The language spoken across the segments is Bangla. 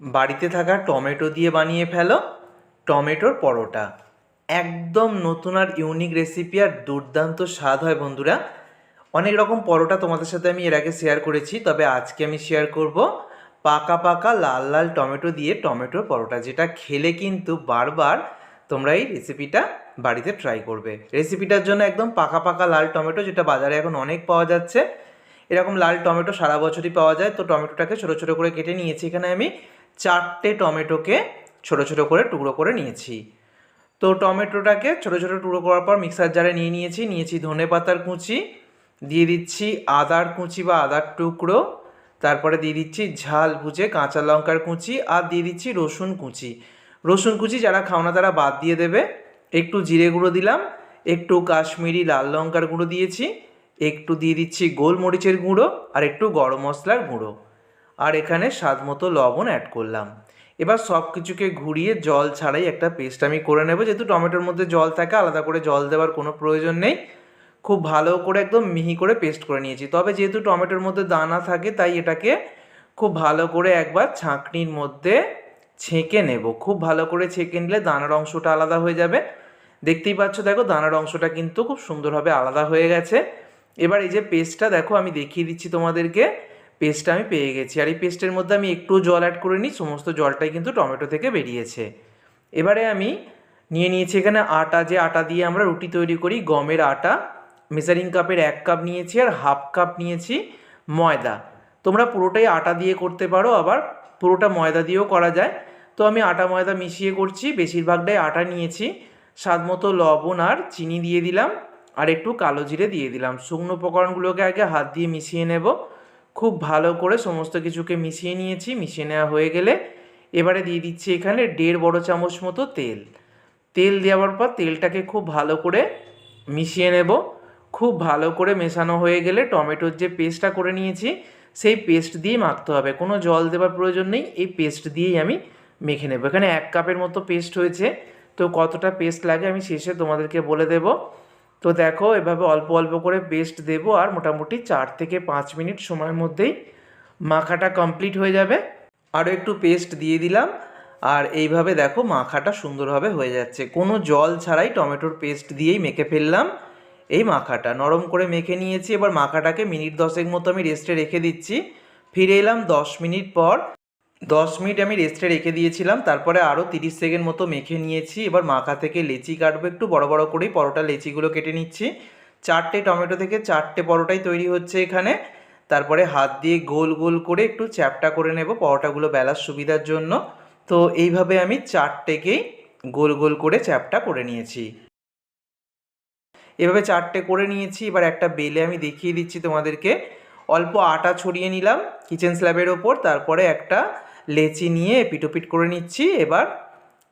বাড়িতে থাকা টমেটো দিয়ে বানিয়ে ফেলো, টমেটোর পরোটা। একদম নতুন আর ইউনিক রেসিপি আর দুর্দান্ত স্বাদ হয় বন্ধুরা। অনেক রকম পরোটা তোমাদের সাথে আমি এর আগে শেয়ার করেছি, তবে আজকে আমি শেয়ার করব পাকা পাকা লাল লাল টমেটো দিয়ে টমেটোর পরোটা, যেটা খেলে কিন্তু বারবার তোমরা এই রেসিপিটা বাড়িতে ট্রাই করবে। রেসিপিটার জন্য একদম পাকা পাকা লাল টমেটো, যেটা বাজারে এখন অনেক পাওয়া যাচ্ছে। এরকম লাল টমেটো সারা বছরই পাওয়া যায়, তো টমেটোটাকে ছোটো ছোটো করে কেটে নিয়েছি। এখানে আমি চারটে টমেটোকে ছোটো ছোটো করে টুকরো করে নিয়েছি। তো টমেটোটাকে ছোটো ছোটো টুকরো করার পর মিক্সার জারে নিয়ে নিয়েছি নিয়েছি ধনে পাতার কুচি, দিয়ে দিচ্ছি আদার কুচি বা আদার টুকরো, তারপরে দিয়ে দিচ্ছি ঝাল ভুজে কাঁচা লঙ্কার কুচি আর দিয়ে দিচ্ছি রসুন কুচি। রসুন কুচি যারা খাও না তারা বাদ দিয়ে দেবে। একটু জিরে গুঁড়ো দিলাম, একটু কাশ্মীরি লাল লঙ্কার গুঁড়ো দিয়েছি, একটু দিয়ে দিচ্ছি গোলমরিচের গুঁড়ো আর একটু গরম মশলার গুঁড়ো। আর এখানে স্বাদ মতো লবণ অ্যাড করলাম। এবার সব কিছুকে ঘুরিয়ে জল ছাড়াই একটা পেস্ট আমি করে নেব। যেহেতু টমেটোর মধ্যে জল থাকে, আলাদা করে জল দেওয়ার কোনো প্রয়োজন নেই। খুব ভালো করে একদম মিহি করে পেস্ট করে নিয়েছি। তবে যেহেতু টমেটোর মধ্যে দানা থাকে, তাই এটাকে খুব ভালো করে একবার ছাঁকনির মধ্যে ছেঁকে নেব। খুব ভালো করে ছেঁকে নিলে দানার অংশটা আলাদা হয়ে যাবে। দেখতেই পাচ্ছ, দেখো দানার অংশটা কিন্তু খুব সুন্দরভাবে আলাদা হয়ে গেছে। এবার এই যে পেস্টটা দেখো আমি দেখিয়ে দিচ্ছি তোমাদেরকে। পেস্টটা আমি পেয়ে গেছি। আর এই পেস্টের মধ্যে আমি একটু জল অ্যাড করে নিই, সমস্ত জলটাই কিন্তু টমেটো থেকে বেরিয়েছে। এবারে আমি নিয়ে নিয়েছি এখানে আটা। যে আটা দিয়ে আমরা রুটি তৈরি করি, গমের আটা। মেজারিং কাপের এক কাপ নিয়েছি আর হাফ কাপ নিয়েছি ময়দা। তোমরা পুরোটাই আটা দিয়ে করতে পারো, আবার পুরোটা ময়দা দিয়েও করা যায়। তো আমি আটা ময়দা মিশিয়ে করছি, বেশিরভাগটাই আটা নিয়েছি। স্বাদ মতো লবণ আর চিনি দিয়ে দিলাম, আর একটু কালো জিরে দিয়ে দিলাম। শুকনো উপকরণগুলোকে আগে হাত দিয়ে মিশিয়ে নেব। খুব ভালো করে সমস্ত কিছুকে মিশিয়ে নিয়েছি, মিশিয়ে নেওয়া হয়ে গেলে এবারে দিয়ে দিচ্ছি এখানে দেড় বড় চামচ মতো তেল। তেল দেওয়ার পর তেলটাকে খুব ভালো করে মিশিয়ে নেব। খুব ভালো করে মেশানো হয়ে গেলে টমেটোর যে পেস্টটা করে নিয়েছি, সেই পেস্ট দিয়ে মাখতে হবে। কোনো জল দেওয়ার প্রয়োজন নেই, এই পেস্ট দিয়েই আমি মেখে নেব। এখানে এক কাপের মতো পেস্ট হয়েছে। তো কতটা পেস্ট লাগে আমি শেষে তোমাদেরকে বলে দেব। তো দেখো, এভাবে অল্প অল্প করে পেস্ট দেব আর মোটামুটি চার থেকে পাঁচ মিনিট সময়ের মধ্যেই মাখাটা কমপ্লিট হয়ে যাবে। আরও একটু পেস্ট দিয়ে দিলাম আর এইভাবে দেখো মাখাটা সুন্দরভাবে হয়ে যাচ্ছে। কোনো জল ছাড়াই টমেটোর পেস্ট দিয়েই মেখে ফেললাম এই মাখাটা। নরম করে মেখে নিয়েছি, এবার মাখাটাকে মিনিট দশেক মতো আমি রেস্টে রেখে দিচ্ছি। ফিরে এলাম দশ মিনিট পর। দশ মিনিট আমি রেস্টে রেখে দিয়েছিলাম, তারপরে আরও তিরিশ সেকেন্ড মতো মেখে নিয়েছি। এবার মাখা থেকে লেচি কাটবো, একটু বড় বড় করেই পরোটা লেচিগুলো কেটে নিচ্ছি। চারটে টমেটো থেকে চারটে পরোটাই তৈরি হচ্ছে এখানে। তারপরে হাত দিয়ে গোল গোল করে একটু চ্যাপটা করে নেব পরোটাগুলো বেলার সুবিধার জন্য। তো এইভাবে আমি চারটেকেই গোল গোল করে চ্যাপটা করে নিয়েছি। এভাবে চারটে করে নিয়েছি, এবার একটা বেলে আমি দেখিয়ে দিচ্ছি তোমাদেরকে। অল্প আটা ছড়িয়ে নিলাম কিচেন স্ল্যাবের ওপর, তারপরে একটা লেচি নিয়ে পিটোপিট করে নিচ্ছি। এবার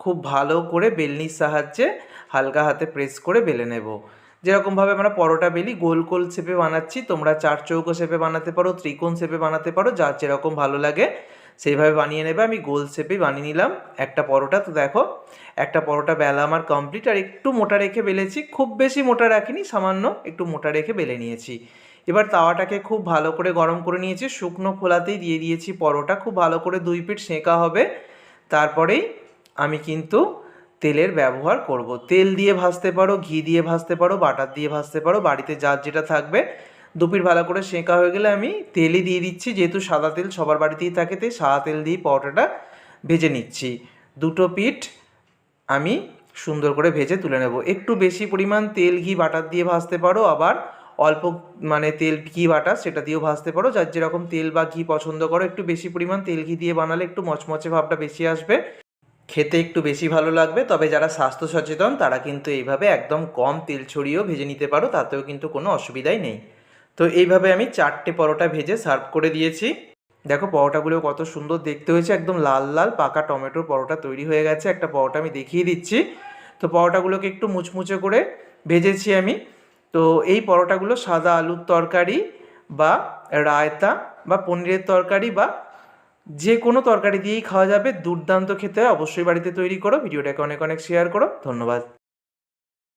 খুব ভালো করে বেলনির সাহায্যে হালকা হাতে প্রেস করে বেলে নেব। যেরকমভাবে আমরা পরোটা বেলি গোল গোল শেপে বানাচ্ছি, তোমরা চার চৌকো শেপে বানাতে পারো, ত্রিকোণ শেপে বানাতে পারো, যার যেরকম ভালো লাগে। সেইভাবে বানিয়ে নেবে, আমি গোল শেপেই বানিয়ে নিলাম একটা পরোটা। তো দেখো, একটা পরোটা বেলা আমার কমপ্লিট আর একটু মোটা রেখে বেলেছি, খুব বেশি মোটা রাখিনি, সামান্য একটু মোটা রেখে বেলে নিয়েছি। এবার তাওয়াটাকে খুব ভালো করে গরম করে নিয়েছি, শুকনো খোলাতেই দিয়ে দিয়েছি পরোটা, খুব ভালো করে দুই পিঠ সেঁকা হবে। তারপরেই আমি কিন্তু তেলের ব্যবহার করব। তেল দিয়ে ভাজতে পারো, ঘি দিয়ে ভাজতে পারো, বাটার দিয়ে ভাজতে পারো, বাড়িতে যার যেটা থাকবে দুপির ভালো করে সেঁকা হয়ে গেলে আমি তেলই দিয়ে দিচ্ছি, যেহেতু সাদা তেল সবার বাড়িতেই থাকে, তাই সাদা তেল দিয়ে পরোটাটা ভেজে নিচ্ছি। দুটো পিঠ আমি সুন্দর করে ভেজে তুলে নেব। একটু বেশি পরিমাণ তেল, ঘি, বাটার দিয়ে ভাজতে পারো, আবার অল্প মানে তেল, ঘি বাটা সেটা দিয়েও ভাজতে পারো। যার যেরকম তেল বা ঘি পছন্দ করো, একটু বেশি পরিমাণ তেল, ঘি দিয়ে বানালে একটু মচমচে ভাবটা বেশি আসবে। খেতে একটু বেশি ভালো লাগবে, তবে যারা স্বাস্থ্য সচেতন, তারা কিন্তু এইভাবে একদম কম তেল ছড়িয়েও ভেজে নিতে পারো, তাতেও কিন্তু কোনো অসুবিধাই নেই। তো এইভাবে আমি চারটে পরোটা ভেজে সার্ভ করে দিয়েছি। দেখো পরোটাগুলো কত সুন্দর দেখতে হয়েছে, একদম লাল লাল পাকা টমেটোর পরোটা তৈরি হয়ে গেছে। একটা পরোটা আমি দেখিয়ে দিচ্ছি। তো পরোটাগুলোকে একটু মুচমুচে করে ভেজেছি আমি। তো এই পরোটাগুলো সাদা আলুর তরকারি বা রায়তা বা পনিরের তরকারি বা যে কোনো তরকারি দিয়েই খাওয়া যাবে। দুর্দান্ত খেতে অবশ্যই বাড়িতে তৈরি করো। ভিডিওটাকে অনেক অনেক শেয়ার করো। ধন্যবাদ।